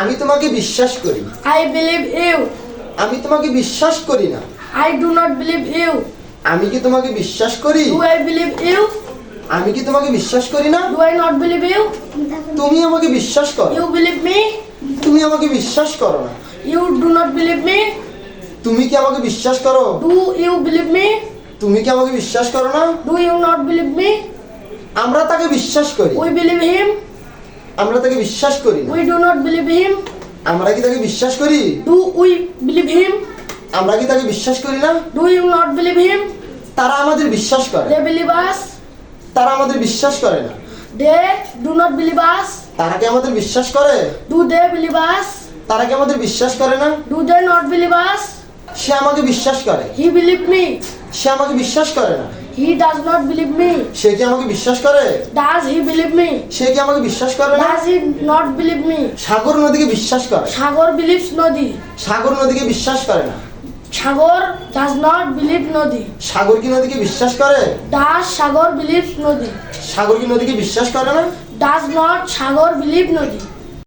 আমি তোমাকে বিশ্বাস করি। আই বিলিভ ইউ আমি তোমাকে বিশ্বাস করি না। I do not believe you আমি কি তোমাকে বিশ্বাস করি? ডু আই বিলিভ ইউ আমি কি তোমাকে বিশ্বাস করি না? Do I not believe you তুমি আমাকে বিশ্বাস করো। ইউ বিলিভ মি তুমি আমাকে বিশ্বাস করো না। You do not believe me তুমি কি আমাকে বিশ্বাস করো? ডু ইউ বিলিভ মি তুমি কি আমাকে বিশ্বাস করো না? Do you not believe me আমরা তাকে বিশ্বাস করি। উই বিলিভ হিম আমরা তাকে বিশ্বাস করি we do not believe him আমরা কি তাকে বিশ্বাস করি? ডু উই বিলিভ হিম আমরা কি তাকে বিশ্বাস করি না? Do you not believe him তারা আমাদের বিশ্বাস করে। দে বিলিভ আস তারা আমাদের বিশ্বাস করে না। They do not believe us তারা কি আমাদের বিশ্বাস করে? ডু দে বিলিভ আস তারা কি আমাদের বিশ্বাস করে না? Do they not believe us সে আমাকে বিশ্বাস করে। হি বিলিভ মি সে আমাকে বিশ্বাস করে না। He does not believe me. সে কি আমাকে বিশ্বাস করে Does he believe me? সে কি আমাকে বিশ্বাস করে না Does he not believe me? সাগর নদীকে বিশ্বাস করে Shagor believes Nodi. সাগর নদীকে বিশ্বাস করে না Shagor does not believe Nodi. সাগর কি নদীকে বিশ্বাস করে Does Shagor believes Nodi? সাগর কি নদীকে বিশ্বাস করে না Does not Shagor believe Nodi?